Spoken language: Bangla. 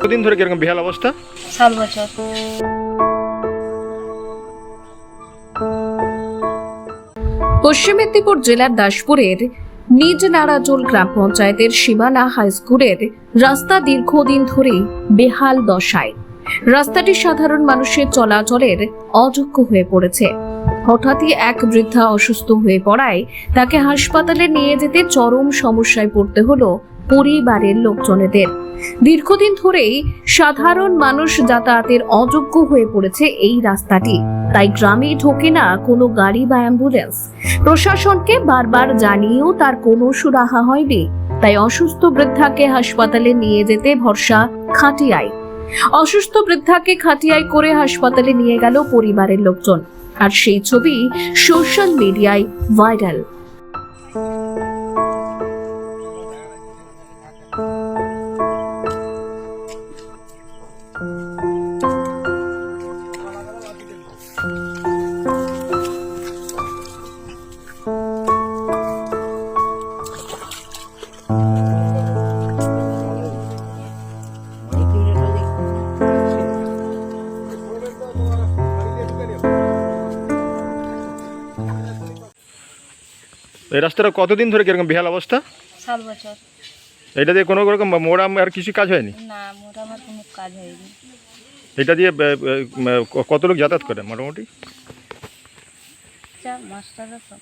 কতদিন ধরে কীরকম বেহাল অবস্থা? সাত বছর। পশ্চিম মেদিনীপুর জেলার দাসপুরের নিজ নারাজোল গ্রাম পঞ্চায়েতের সীমানা হাই স্কুলের রাস্তা দীর্ঘদিন ধরে বেহাল দশায়। রাস্তাটি সাধারণ মানুষের চলাচলের অযোগ্য হয়ে পড়েছে। হঠাৎই এক বৃদ্ধা অসুস্থ হয়ে পড়ায় তাকে হাসপাতালে নিয়ে যেতে চরম সমস্যায় পড়তে হলো পরিবারের লোকজনেদের। দীর্ঘদিন ধরেই সাধারণ মানুষ যাতায়াতের অযোগ্য হয়ে পড়েছে এই রাস্তাটি। তাই গ্রামে ঢোকে না কোনো গাড়ি বা অ্যাম্বুলেন্স। প্রশাসনকে বারবার জানিয়েও তার কোনো সুরাহা হয়নি। তাই অসুস্থ বৃদ্ধাকে হাসপাতালে নিয়ে যেতে ভরসা খাটিয়ায়। অসুস্থ বৃদ্ধাকে খাটিয়ায় করে হাসপাতালে নিয়ে গেল পরিবারের লোকজন। আর সেই ছবি সোশ্যাল মিডিয়ায় ভাইরাল। এই রাস্তাটা কতদিন ধরে কীরকম বিহাল অবস্থা? সাত বছর। এটা দিয়ে কোনো রকম মোড়াম আর কিছু কাজ হয়নি? না আর কোনো কাজ হয়নি। এটা দিয়ে কত লোক যাতায়াত করে মোটামুটি? মাস্টাররা সব।